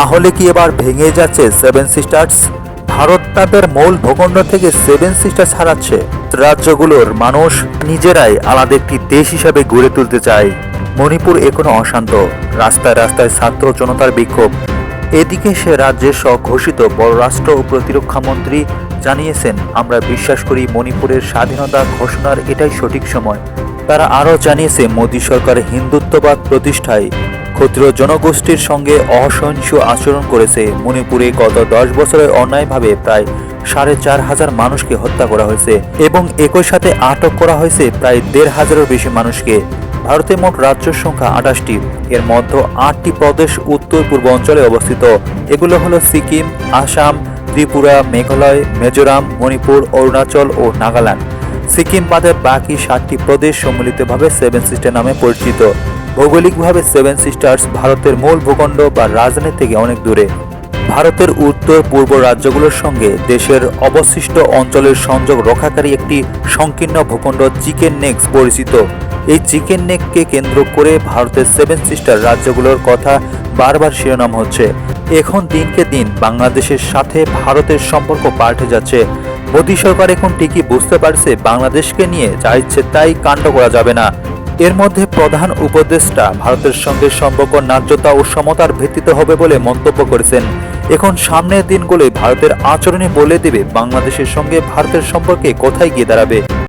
তাহলে কি এবার ভেঙে যাচ্ছে সেভেন সিস্টার্স ভারত তাদের মূল ভূখণ্ড থেকে সেভেন সিস্টার্স হারাচ্ছে। রাজ্যগুলোর মানুষ নিজেরাই আলাদা একটি দেশ হিসাবে গড়ে তুলতে চায়। মণিপুর এখনও অশান্ত। রাস্তায় রাস্তায় ছাত্র জনতার বিক্ষোভ। এদিকে সে রাজ্যের স্বঘোষিত পররাষ্ট্র ও প্রতিরক্ষা মন্ত্রী জানিয়েছেন, আমরা বিশ্বাস করি মণিপুরের স্বাধীনতা ঘোষণার এটাই সঠিক সময়। তারা আরও জানিয়েছে, মোদী সরকার হিন্দুত্ববাদ প্রতিষ্ঠায় ক্ষুদ্র জনগোষ্ঠীর সঙ্গে অসহিংস আচরণ করেছে। মণিপুরে গত দশ বছরে অন্যায়ভাবে প্রায় সাড়ে চার হাজার মানুষকে হত্যা করা হয়েছে এবং একই সাথে আটক করা হয়েছে প্রায় দেড় হাজারের বেশি মানুষকে। ভারতে মোট রাজ্যের সংখ্যা আঠাশটি। এর মধ্যে আটটি প্রদেশ উত্তর পূর্ব অঞ্চলে অবস্থিত। এগুলো হলো সিকিম, আসাম, ত্রিপুরা, মেঘালয়, মিজোরাম, মণিপুর, অরুণাচল ও নাগাল্যান্ড। সিকিম বাদে বাকি সাতটি প্রদেশ সম্মিলিতভাবে সেভেন সিস্টার নামে পরিচিত। ভৌগোলিকভাবে সেভেন সিস্টার্স ভারতের মূল ভূখণ্ড বা রাজধানী থেকে অনেক দূরে। ভারতের উত্তর, পূর্ব রাজ্যগুলোর সঙ্গে দেশের অবশিষ্ট অঞ্চলের সংযোগ রক্ষাকারী একটি সংকীর্ণ ভূখণ্ড চিকেন নেক্স পরিচিত। এই চিকেন নেককে কেন্দ্র করে ভারতের সেভেন সিস্টার রাজ্যগুলোর কথা বারবার শিরোনাম হচ্ছে। এখন দিনকে দিন বাংলাদেশের সাথে ভারতের সম্পর্ক পাল্টে যাচ্ছে। মোদী সরকার এখন ঠিকই বুঝতে পারছে, বাংলাদেশকে নিয়ে যা ইচ্ছে তাই কাণ্ড করা যাবে না। এর মধ্যে প্রধান উপদেষ্টা ভারতের সঙ্গে সম্পর্ক, ন্যায্যতা ও সমতার ভিত্তিতে হবে বলে মন্তব্য করেছেন। এখন সামনের দিনগুলোই ভারতের আচরণে বলে দেবে বাংলাদেশের সঙ্গে ভারতের সম্পর্কে কোথায় গিয়ে দাঁড়াবে।